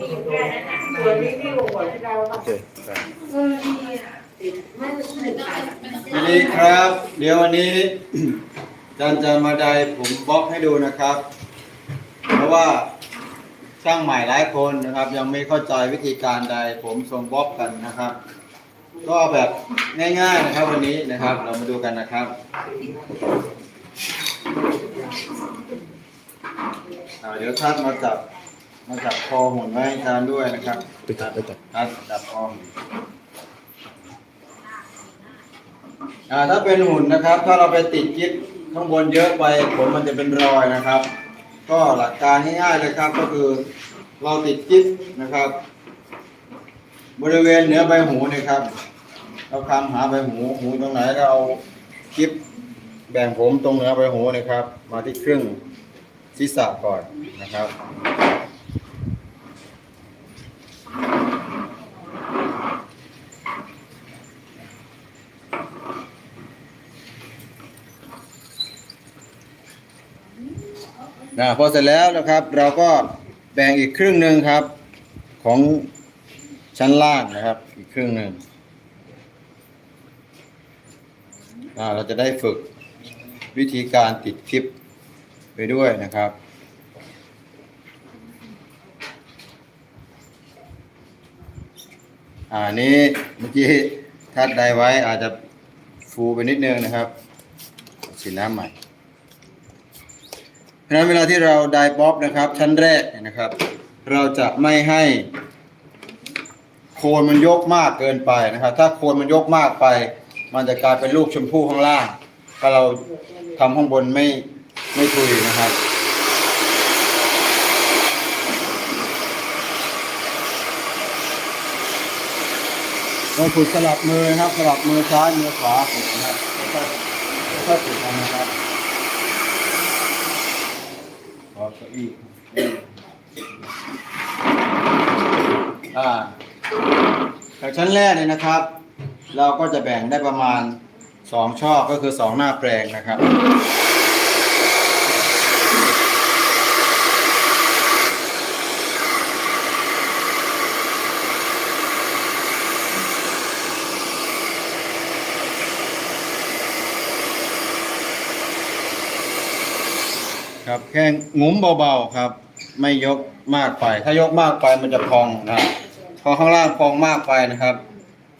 ส่วนนี้ที่หัวเราโอเครับไม่ใช่สวัสดีครับ เดี๋ยววันนี้อาจารย์มาไดผมบล็อกให้ดูนะครับ เพราะว่าช่างใหม่หลายคนนะครับ ยังไม่เข้าใจวิธีการใด ผมทรงบล็อกกันนะครับ ก็แบบง่าย ๆนะครับวันนี้นะครับ เรามาดูกันนะครับเดี๋ยวทัดมาจับ มาจับคอหุ่นไว้ให้อาจารย์ด้วยนะครับไปจับไปจับครับจับคอหุ่นอ่าถ้าเป็นหุ่นนะครับ ถ้าเราไปติดกิ๊บข้างบนเยอะไปผลมันจะเป็นรอยนะครับ ก็หลักการง่ายๆเลยครับก็คือเราติดกิ๊บนะครับ บริเวณเหนือใบหูเนะครับ เราคำหาใบหูหูตรงไหนเราเอากิ๊บแบ่งผมตรงเหนือใบหูนะครับ มาที่ครึ่งศีรษะก่อนนะครับ นะพอเสร็จแล้วนะครับ เราก็แบ่งอีกครึ่งหนึ่งครับของชั้นล่างนะครับ อีกครึ่งหนึ่งเราจะได้ฝึกวิธีการติดคลิปไปด้วยนะครับ อ่านี้เมื่อกี้ทัดไดไว้อาจจะฟูไปนิดนึงนะครับสีน้ำใหม่ ราะฉะนั้นเวลาที่เราไดบ๊อบนะครับ ชั้นแรกเนี่ยนะครับ เราจะไม่ให้โคนมันยกมากเกินไปนะครับ ถ้าโคนมันยกมากไป มันจะกลายเป็นลูกชมพู่ข้างล่าง ถ้าเราทำข้างบนไม่ไม่ทุยนะครับเราฝึกสลับมือนะครับ สลับมือซ้ายมือขวาฝึกนะครับค่อยๆฝึกนะครับ ขอเก้าอี้อ่า จากชั้นแรกเนี่ยนะครับ เราก็จะแบ่งได้ประมาณสองช่อก็คือสองหน้าแปลงนะครับ ครับแค่งุ้มเบาๆครับ ไม่ยกมากไป ถ้ายกมากไปมันจะพองนะครับพอข้างล่างพองมากไปนะครับ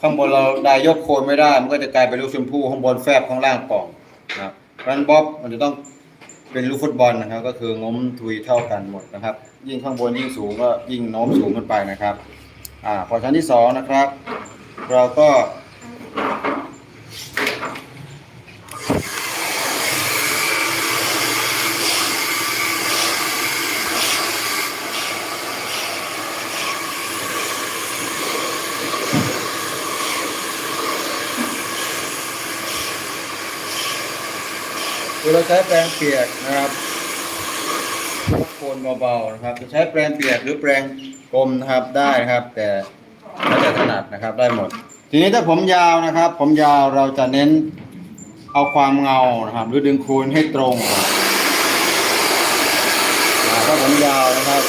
ข้างบนเราได้ยกโคนไม่ได้ มันก็จะกลายเป็นลูกชมพู่ข้างบนแฟบข้างล่างป่องนะครับเพราะฉะนั้นบ๊อบมันจะต้องเป็นลูกฟุตบอลนะครับ ก็คืองมทุยเท่ากันหมดนะครับ ยิ่งข้างบนยิ่งสูงก็ยิ่งโน้มสูงขึ้นไปนะครับ อ่าพอชั้นที่สองนะครับ เราก็ ใช้แปรงเปียกนะครับโคนเบาๆนะครับ จะใช้แปรงเปียกหรือแปรงกลมนะครับได้นะครับ แต่แล้วแต่ถนัดนะครับได้หมด ทีนี้ถ้าผมยาวนะครับ ผมยาวเราจะเน้นเอาความเงานะครับ หรือดึงคูณให้ตรงถ้าผมยาวนะครับ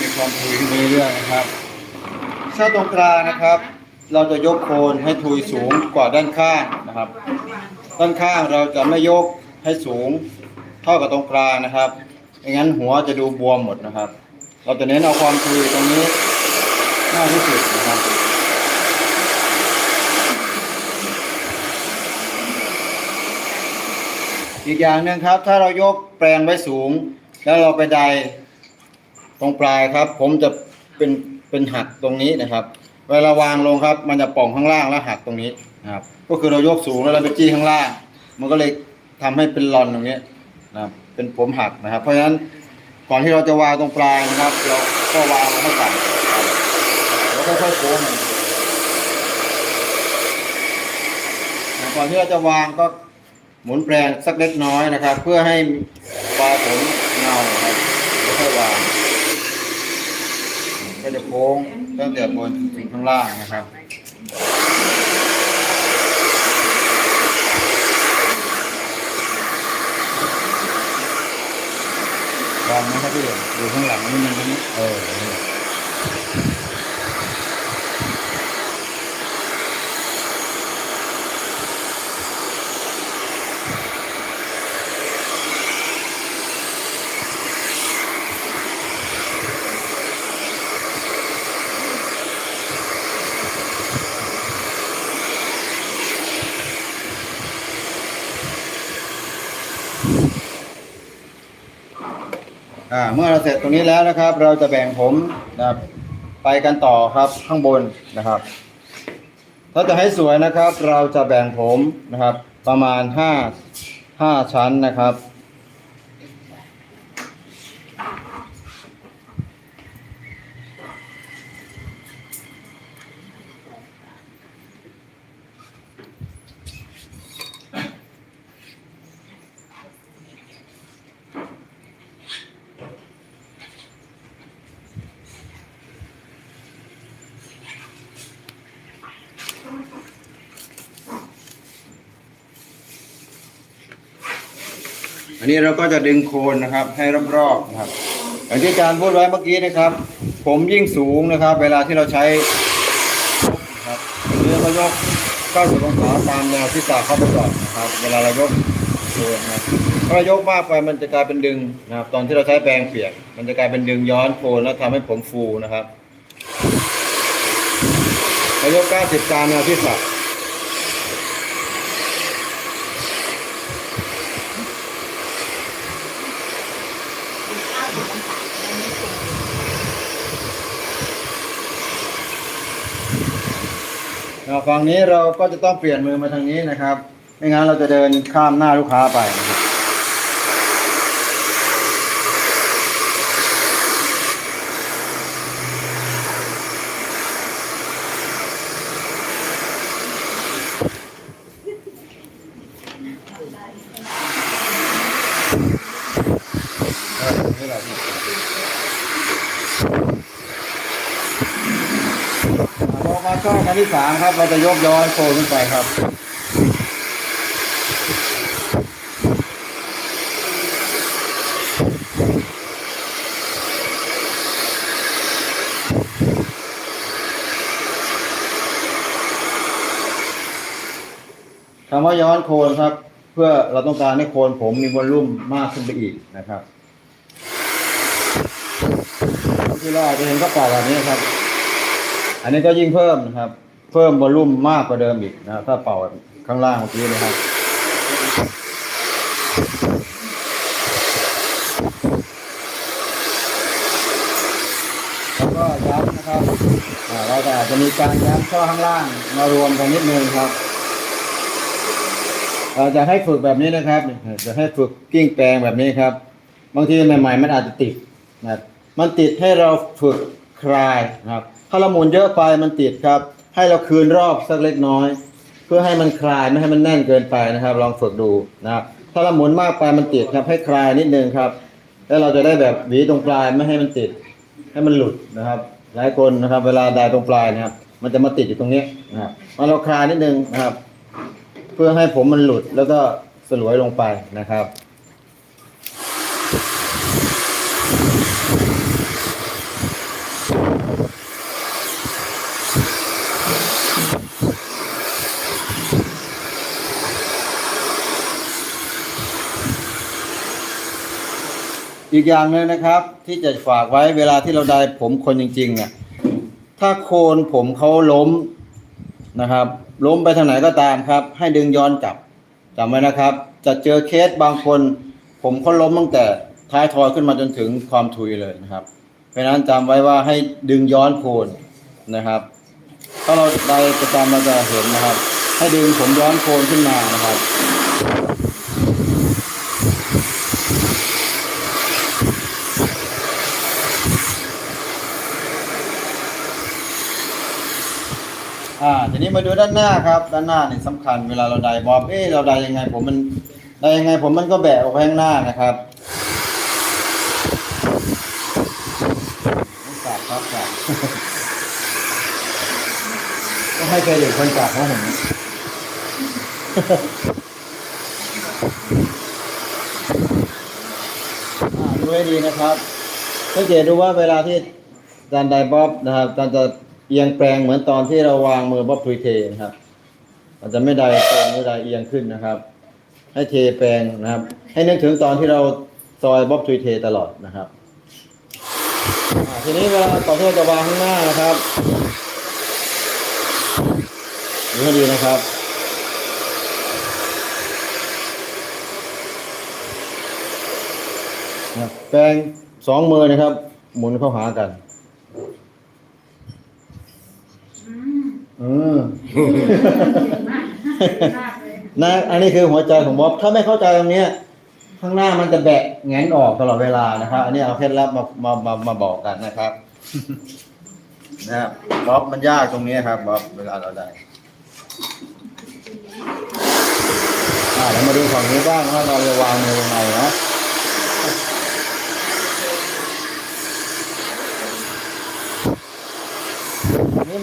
มีความทุยขึ้นไปเรื่อยๆนะครับถ้าตรงกลางนะครับ เราจะยกโคนให้ทุยสูงกว่าด้านข้างนะครับ ด้านข้างเราจะไม่ยกให้สูงเท่ากับตรงกลางนะครับไม่งั้นหัวจะดูบวมหมดนะครับ เราจะเน้นเอาความทุยตรงนี้มากที่สุดนะครับอีกอย่างหนึ่งครับ ถ้าเรายกแปลงไว้สูง แล้วเราไปไดตรงปลายครับ ผมจะเป็น เป็นหักตรงนี้นะครับ เวลาวางลงครับ มันจะป่องข้างล่างแล้วหักตรงนี้นะครับ ก็คือเรายกสูงแล้วเราไปจี้ข้างล่าง มันก็เลยทำให้เป็นรอนตรงนี้นะครับ เป็นผมหักนะครับ เพราะฉะนั้นก่อนที่เราจะวางตรงปลายนะครับ เราก็วางให้ต่ำครับแล้วค่อยๆโค้งมันก่อนที่เราจะวางก็หมุนแปลงสักเล็กน้อยนะครับ เพื่อให้ปลาผมเงาครับแล้วค่อยวาง ก็จะโค้งตั้งแต่บนถึงข้างล่างนะครับวางนะครับพี่อยู่ข้างหลังนี่มันนี่เออ เมื่อเราเสร็จตรงนี้แล้วนะครับ เราจะแบ่งผมนะครับไปกันต่อครับข้างบนนะครับ ถ้าจะให้สวยนะครับ เราจะแบ่งผมนะครับ ประมาณห้าห้าชั้นนะครับ อันนี้เราก็จะดึงโคนนะครับ ให้รอบๆนะครับอย่างที่อาจารย์พูดไว้เมื่อกี้นะครับ ผมยิ่งสูงนะครับ เวลาที่เราใช้นะครับเรือก็ยก90องศาตามแนวที่ตาเข้าไปก่อนนะครับ เวลาเรายกโคนนะครับถ้าเรายกมากไปมันจะกลายเป็นดึงนะครับ ตอนที่เราใช้แปรงเปียก มันจะกลายเป็นดึงย้อนโคนแล้วทำให้ผมฟูนะครับเรายก90ตามแนวที่สักเรา ฝั่งนี้เราก็จะต้องเปลี่ยนมือมาทางนี้นะครับ ไม่งั้นเราจะเดินข้ามหน้าลูกค้าไปนะครับนี่แหละพี่พอ มาช่องคันที่สามครับ เราจะยกย้อยโคนขึ้นไปครับคำว่าย้อนโคนครับ เพื่อเราต้องการให้โคนผมมีวอลลุ่มมากขึ้นไปอีกนะครับที่เราอาจจะเห็นเขาเป่าแบบนี้ครับ อันนี้ก็ยิ่งเพิ่มนะครับ เพิ่มวอลลุ่มมากกว่าเดิมอีกนะถ้าเป่าข้างล่างเมื่อกี้นะครับแล้วก็ย้ำนะครับเราจะอาจจะมีการย้ำข้อข้างล่างมารวมกันนิดนึงครับเราจะให้ฝึกแบบนี้นะครับ จะให้ฝึกกิ้งแปลงแบบนี้ครับ บางทีใหม่ ๆ มันอาจจะติดนะมันติดให้เราฝึกคลายนะครับ ถ้าเราหมุนเยอะไปมันติดครับ ให้เราคืนรอบสักเล็กน้อย เพื่อให้มันคลายไม่ให้มันแน่นเกินไปนะครับ ลองฝึกดูนะครับถ้าเราหมุนมากไปมันติดครับให้คลายนิดนึงครับ แล้วเราจะได้แบบหวีตรงปลายไม่ให้มันติด ให้มันหลุดนะครับ หลายคนนะครับ เวลาได้ตรงปลายนะครับ มันจะมาติดอยู่ตรงนี้นะครับมาเราคลายนิดนึงนะครับ เพื่อให้ผมมันหลุดแล้วก็สลวยลงไปนะครับ อีกอย่างหนึ่งนะครับ ที่จะฝากไว้เวลาที่เราได้ผมคนจริงๆเนี่ยถ้าโคนผมเขาล้มนะครับ ล้มไปทางไหนก็ตามครับ ให้ดึงย้อนกลับจำไว้นะครับ จะเจอเคสบางคน ผมเขาล้มตั้งแต่ท้ายทอยขึ้นมาจนถึงความทุยเลยนะครับ เพราะนั้นจำไว้ว่าให้ดึงย้อนโคนนะครับ ถ้าเราได้ประจำเราจะเห็นนะครับ ให้ดึงผมย้อนโคนขึ้นมานะครับ นี้มาดูด้านหน้าครับ ด้านหน้านี่สำคัญเวลาเราไดบอบเอ๊ะเราไดยังไง ผมมันได้ยังไง ผมมันก็แบะออกไปข้างหน้านะครับไม่กลับครับกลับก็ให้เครดิตคนจับนะผมดูให้ดีนะครับสังเกตดูว่าเวลาที่อาจารไดบ๊อบนะครับอาจารจะ เอียงแปลงเหมือนตอนที่เราวางมือบ๊อบทุยเทนะครับมันจะไม่ได้ตรงไม่ได้เอียงขึ้นนะครับ ให้เทแปลงนะครับ ให้นึกถึงตอนที่เราซอยบ๊อบทุยเทตลอดนะครับทีนี้เวลาต่อที่เราจะวางข้างหน้านะครับดูให้ดีนะครับนะครับแปลงสองมือนะครับ หมุนเข้าหากัน อืมนะอันนี้คือหัวใจของบ๊อบ ถ้าไม่เข้าใจตรงเนี้ย ข้างหน้ามันจะแบะแงนออกตลอดเวลานะครับ อันนี้เอาเคล็ดลับมามามามาบอกกันนะครับนะครับบ๊อบมันยากตรงนี้ครับบ๊อบเวลาเราได้อ่าเดี๋ยวมาดูฝั่งนี้บ้างว่าเราจะวางมือยังไงนะ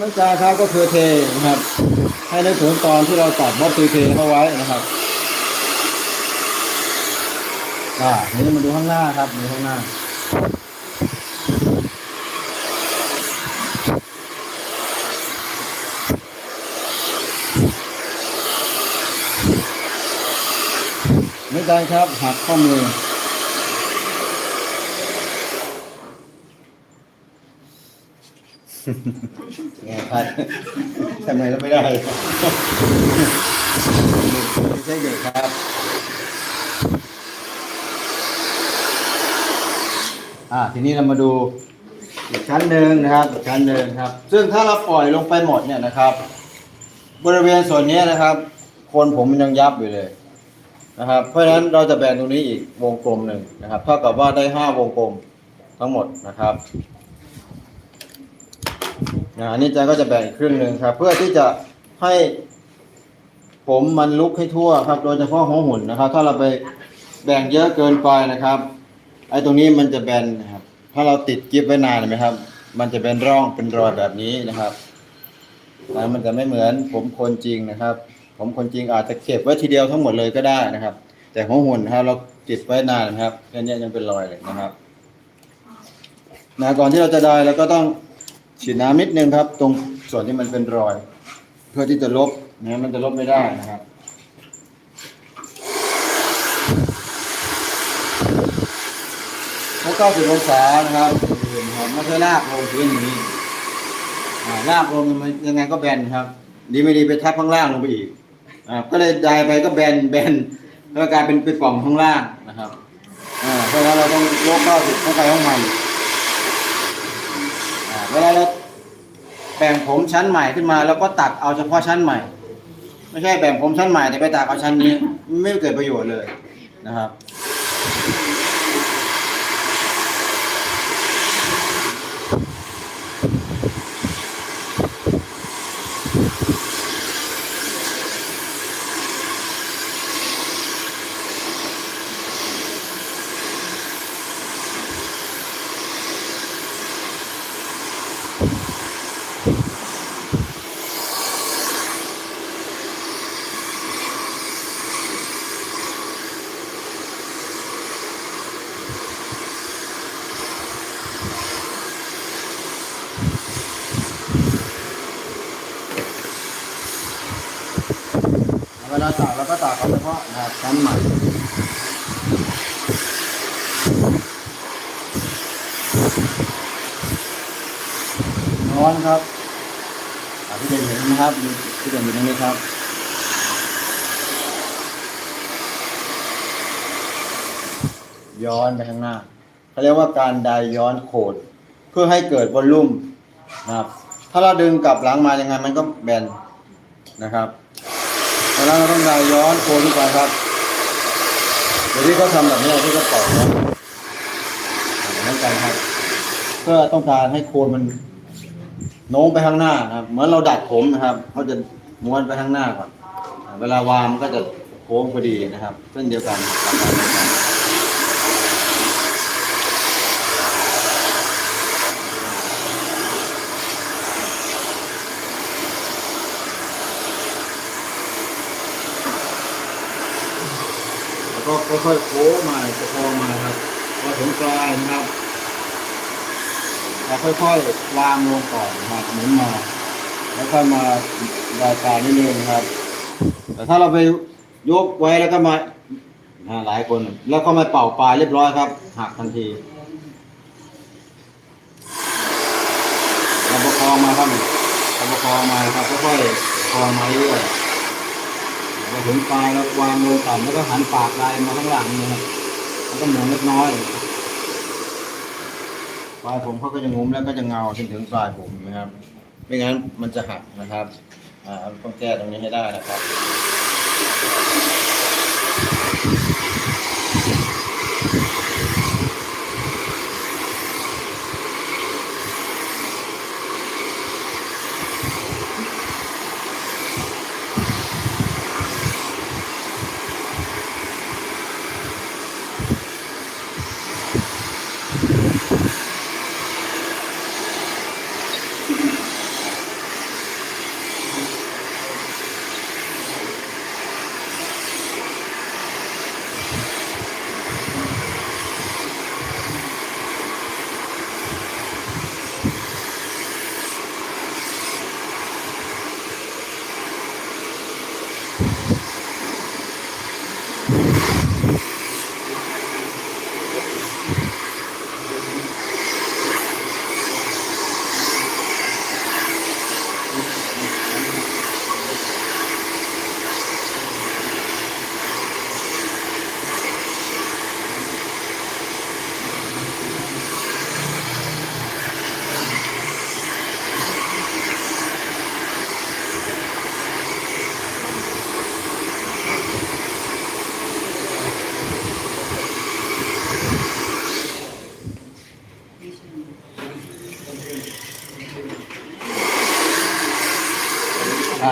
นี่เหมือนกันครับก็คือเทนะครับ ให้นึกถึงตอนที่เราตัดบล็อกคือเทเข้าไว้นะครับอ่าทีนี้มาดูข้างหน้าครับดูข้างหน้าเหมือนกันครับหักข้อมือ ไงครับทำไมเราไม่ได้ไม่ใช่เด็กครับอ่าทีนี้เรามาดูอีกชั้นหนึ่งนะครับอีกชั้นหนึ่งครับ ซึ่งถ้าเราปล่อยลงไปหมดเนี่ยนะครับ บริเวณส่วนนี้นะครับโคนผมมันยังยับอยู่เลยนะครับ เพราะฉะนั้นเราจะแบ่งตรงนี้อีกวงกลมหนึ่งนะครับเท่ากับว่าได้ห้าวงกลมทั้งหมดนะครับ นะอันนี้อาจารย์ก็จะแบ่งครึ่งหนึ่งครับ เพื่อที่จะให้ผมมันลุกให้ทั่วครับ โดยเฉพาะหัวหุ่นนะครับ ถ้าเราไปแบ่งเยอะเกินไปนะครับ ไอ้ตรงนี้มันจะแบนนะครับ ถ้าเราติดกิฟไว้นานเห็นไหมครับ มันจะเป็นร่องเป็นรอยแบบนี้นะครับแล้วมันจะไม่เหมือนผมคนจริงนะครับ ผมคนจริงอาจจะเก็บไว้ทีเดียวทั้งหมดเลยก็ได้นะครับ แต่หัวหุ่นนะครับเราติดไว้นานนะครับแค่นี้ยังเป็นรอยเลยนะครับนะก่อนที่เราจะได้เราก็ต้อง ฉีดน้ำนิดนึงครับ ตรงส่วนที่มันเป็นรอย เพื่อที่จะลบนะมันจะลบไม่ได้นะครับถ้า90องศานะครับนะครับไม่ใช่ลากลงพื้นอย่างนี้อ่าลากลงมันยังไงก็แบนครับ ดีไม่ดีไปทับข้างล่างลงไปอีกอ่าก็เลยดายไปก็แบนแบนแล้วกลายเป็นไปป่องข้างล่างนะครับอ่าเพราะฉะนั้นเราต้องลบ90เข้าไปข้างในอ่เวลาเรา บ่งผมชั้นใหม่ขึ้นมา แล้วก็ตัดเอาเฉพาะชั้นใหม่ ไม่ใช่แบ่งผมชั้นใหม่แต่ไปตัดเอาชั้นนี้ ไม่เกิดประโยชน์เลยนะครับ เวลาตัดเราก็ตัดเอาเฉพาะนะครับชั้นใหม่ ร้อนครับพี่เด่นเห็นไหมครับพี่เด่นอยู่ตรงนี้ครับย้อนไปข้างหน้าเขาเรียกว่าการไดย้อนโคดเพื่อให้เกิดวอลลุ่มนะครับ ถ้าเราดึงกลับหลังมายังไงมันก็แบนนะครับเพราะนั้นเราต้องไดย้อนโคดขึ้นไปครับเดี๋ยวที่เขาทำแบบนี้ที่เขาต่อยนะเหมือนกันครับเพื่อต้องการให้โคนมัน โน้มไปข้างหน้านะครับเหมือนเราดัดผมนะครับเขาจะม้วนไปข้างหน้าก่อนเวลาวางมันก็จะโค้งพอดีนะครับเส้นเดียวกันแล้วก็ค่อยๆโค้งมาประคองมาครับพอถึงปลายนะครับ เราค่อยๆวางลงก่อนนะครับหมุนมา แล้วค่อยมาดายปลายนิดนึงครับ แต่ถ้าเราไปยกไว้แล้วก็มาหลายคน แล้วก็มาเป่าปลายเรียบร้อยครับหักทันทีเราประคองมาครับเราประคองมาครับค่อยๆประคองมาเรื่อยๆพอถึงปลายแล้ววางลงต่ำแล้วก็หันปากลายมาข้างหลังนะครับแล้วก็หมุนเล็กน้อย ปลายผมเขาก็จะงุ้มแล้วก็จะเงาจนถึงปลายผมนะครับ ไม่งั้นมันจะหักนะครับ อ่าต้องแก้ตรงนี้ให้ได้นะครับ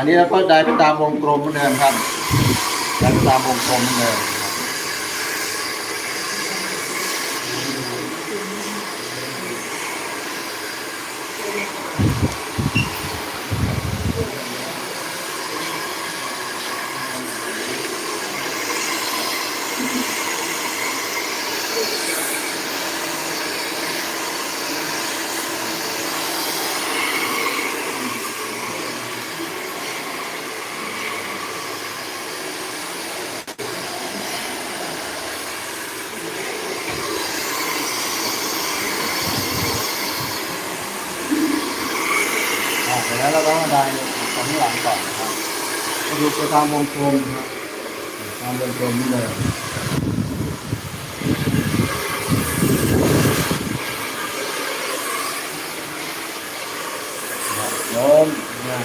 อันนี้เราก็ได้ไปตามวงกลมเหมือนเดิมครับได้ไปตามวงกลมเหมือนเดิม ร็จแล้วเราก็มาได้ข้างหลังก่อนนะครับก็ดูไปตามวงกลมนะครับตามวงกลมนี่เลยโน้มนะ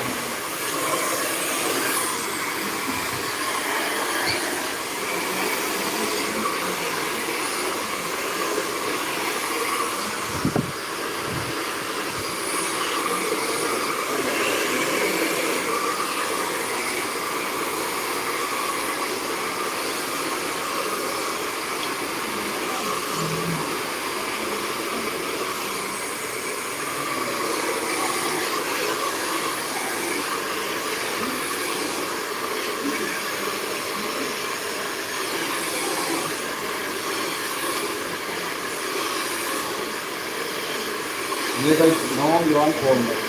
นี่ก็น้องย้อนโคมเลย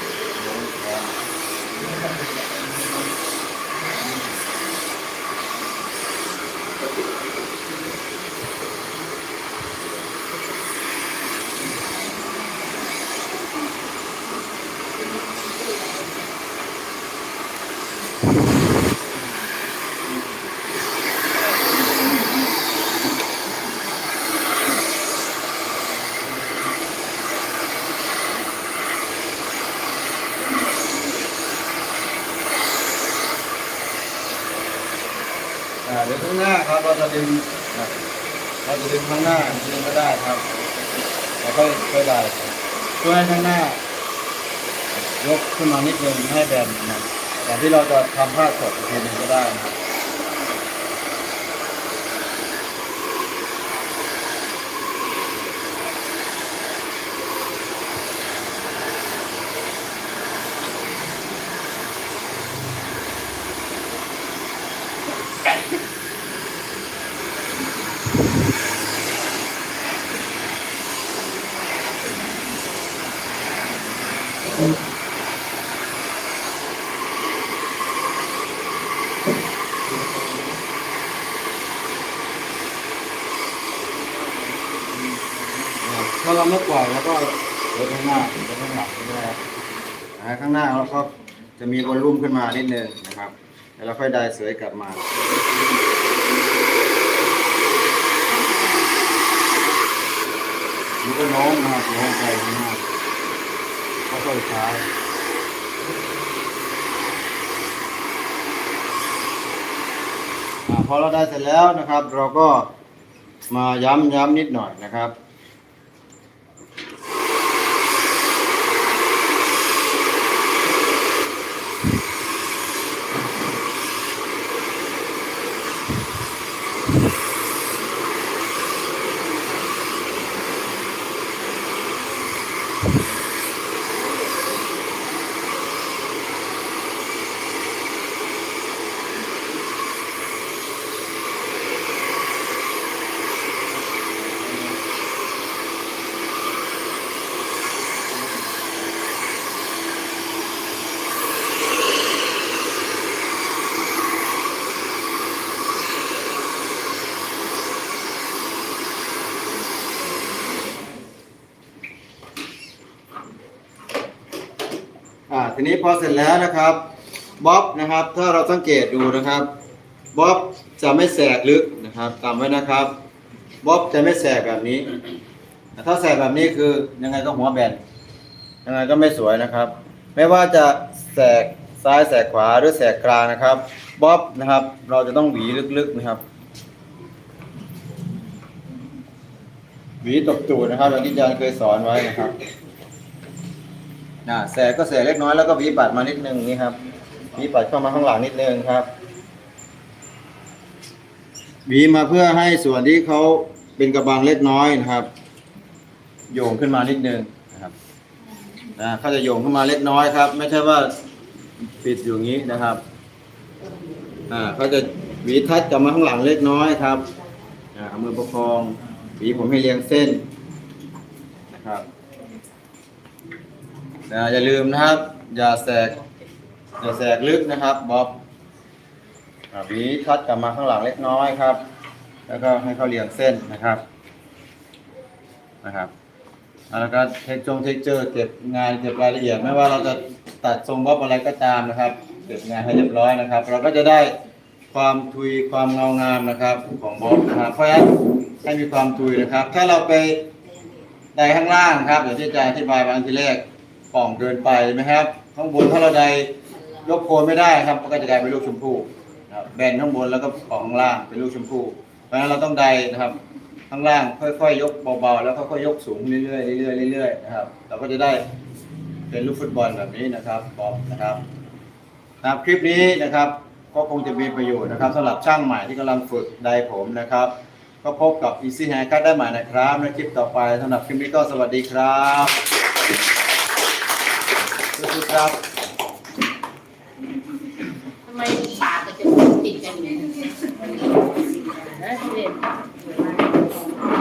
อ่าเดี๋ยวข้างหน้า ครับเราจะดึงนะเราจะดึงข้างหน้าดึงก็ได้ครับเราค่อยค่อยได้เพื่อให้ข้างหน้า ยกขึ้นมานิดนึงให้แบนนะแต่ที่เราจะทำผ้าสดอีกทีนึงก็ได้นะครับ ถ้าเราไม่ปล่อยแล้วก็เดินข้างหน้าเดินข้างหลังไม่ได้อ่าข้างหน้าเราก็จะมีวอลลุ่มขึ้นมานิดนึงนะครับ แล้วเราค่อยได้เสยกลับมานี่ก็น้มนะครับน้มไปข้างหน้า ค่อยๆช้าพอเราได้เสร็จแล้วนะครับ เราก็มาย้ำย้ำนิดหน่อยนะครับ อ่าทีนี้พอเสร็จแล้วนะครับบ๊อบนะครับ ถ้าเราสังเกตดูนะครับบ๊อบจะไม่แสกลึกนะครับจำไว้นะครับบ๊อบจะไม่แสกแบบนี้แต่ถ้าแสกแบบนี้คือยังไงก็หัวแบนยังไงก็ไม่สวยนะครับ ไม่ว่าจะแสกซ้ายแสกขวาหรือแสกกลางนะครับบ๊อบนะครับ เราจะต้องหวีลึกๆนะครับหวีตบตูดนะครับอย่างที่อาจารย์เคยสอนไว้นะครับ อ่าแสก็แสกเล็กน้อยแล้วก็วีปัดมานิดนึงนี่ครับวีปัดเข้ามาข้างหลังนิดนึงครับวีมาเพื่อให้ส่วนที่เขาเป็นกระบังเล็กน้อยนะครับ โยงขึ้นมานิดนึงนะครับอ่าเขาจะโยงขึ้นมาเล็กน้อยครับ ไม่ใช่ว่าปิดอยู่งี้นะครับอ่าเขาจะหวีทัดกลับมาข้างหลังเล็กน้อยครับอ่าเอามือประคองหวีผมให้เรียงเส้นนะครับ นะอย่าลืมนะครับ อย่าแสกอย่าแสกลึกนะครับบ๊อบหวีทัดกลับมาข้างหลังเล็กน้อยครับ แล้วก็ให้เขาเรียงเส้นนะครับนะครับแล้วก็เทคจงเทคเจอร์เก็บงานเก็บรายละเอียดไม่ว่าเราจะตัดทรงบ๊อบอะไรก็ตามนะครับ เก็บงานให้เรียบร้อยนะครับ เราก็จะได้ความทุยความเงางามนะครับ ของบ๊อบนะครับเพราะฉะนั้นให้มีความทุยนะครับ ถ้าเราไปไดข้างล่างครับอย่างที่จารย์อธิบายบางทีแรก ป่องเกินไปไหมครับ ข้างบนถ้าเราไดยกโคนไม่ได้ครับมันก็จะกลายเป็นลูกชมพู่นะครับแบนข้างบนแล้วก็ป่องข้างล่างเป็นลูกชมพู่เพราะฉะนั้นเราต้องไดนะครับ ข้างล่างค่อยๆยกเบาๆแล้วค่อยๆยกสูงเรื่อยๆเรื่อยๆเรื่อยๆนะครับ เราก็จะได้เป็นลูกฟุตบอลแบบนี้นะครับบอกนะครับครับคลิปนี้นะครับก็คงจะมีประโยชน์นะครับสำหรับช่างใหม่ที่กำลังฝึกไดผมนะครับ ก็พบกับ Easy Haircut ได้ใหม่นะครับในคลิปต่อไปสำหรับคลิปนี้ก็สวัสดีครับ สุดครับทำไมปากกัจะติดกันเนี้นะเด็น